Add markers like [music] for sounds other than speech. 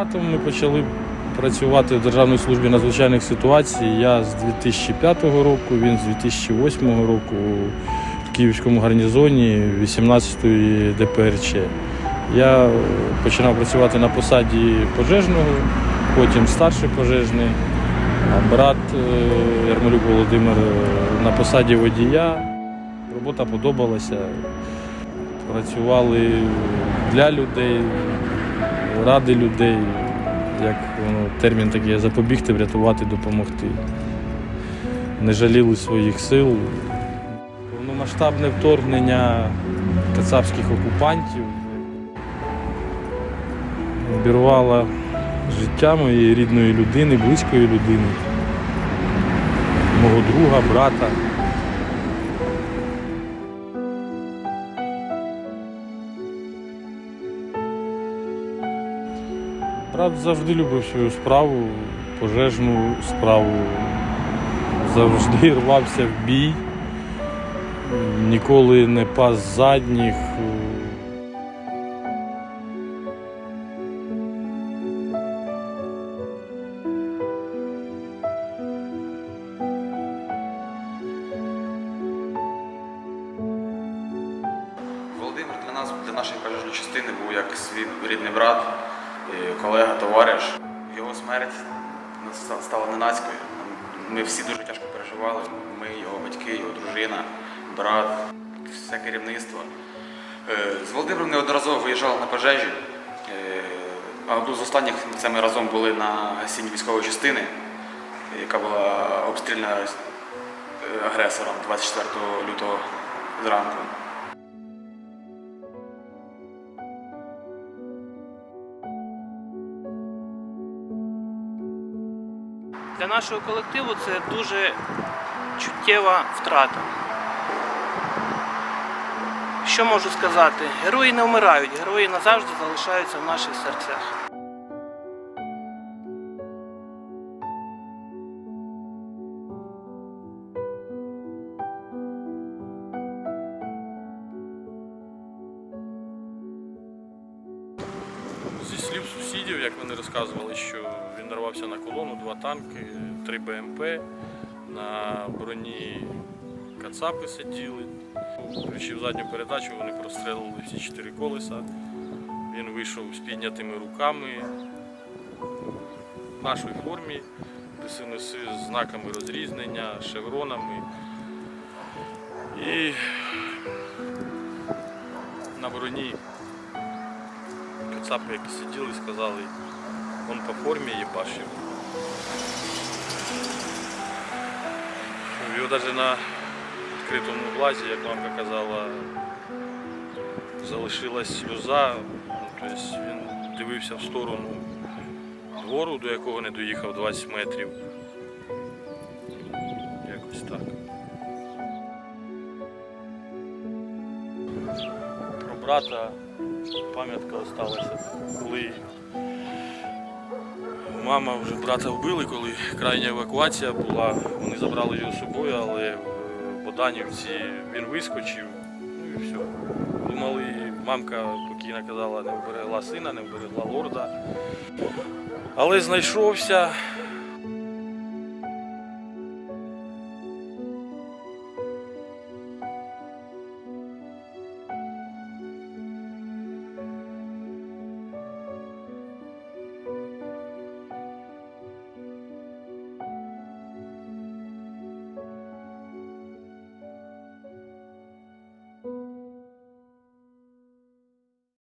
Братом ми почали працювати в Державній службі надзвичайних ситуацій. Я з 2005 року, він з 2008 року в Київському гарнізоні 18-ї ДПРЧ. Я починав працювати на посаді пожежного, потім старший пожежний, а брат е, Ярмолюк Володимир на посаді водія. Робота подобалася. Працювали для людей, ради людей, як воно, термін такий запобігти, врятувати, допомогти. Не жаліли своїх сил. Повномасштабне вторгнення кацапських окупантів обірвало життя моєї рідної людини, близької людини, мого друга, брата. Брат завжди любив свою справу, пожежну справу. Завжди [laughs] рвався в бій, ніколи не пас задніх. Володимир для нас, для нашої пожежної частини, був як свій рідний брат, колега, товариш. Його смерть стала ненацькою. Ми всі дуже тяжко переживали. Ми, його батьки, його дружина, брат, все керівництво. Е, З Володимиром неодноразово виїжджали на пожежі. Е, А одну з останніх це ми разом були на гасінні військової частини, яка була обстріляна е, агресором 24 лютого зранку. Для нашого колективу це дуже чуттєва втрата. Що можу сказати? Герої не вмирають, герої назавжди залишаються в наших серцях. Зі слів сусідів, як вони розказували, що нарвався на колону, два танки, три БМП, на броні кацапи сиділи. Включив задню передачу, вони прострелили всі чотири колеса. Він вийшов з піднятими руками в нашій формі, ДСНС з знаками розрізнення, шевронами. І на броні Кацапи, які сиділи, сказали, он по формі їбашив. Його навіть на відкритому глазі, як мамка казала, залишилась сльоза. Ну, Тобто він дивився в сторону двору, до якого не доїхав 20 метрів. Якось так. Про брата пам'ятка залишилася, коли мама вже брата вбили, коли крайня евакуація була, вони забрали його з собою, але в Боданівці він вискочив, ну і все. Думали, мамка покійна казала, не вберегла сина, не вберегла лорда. Але знайшовся,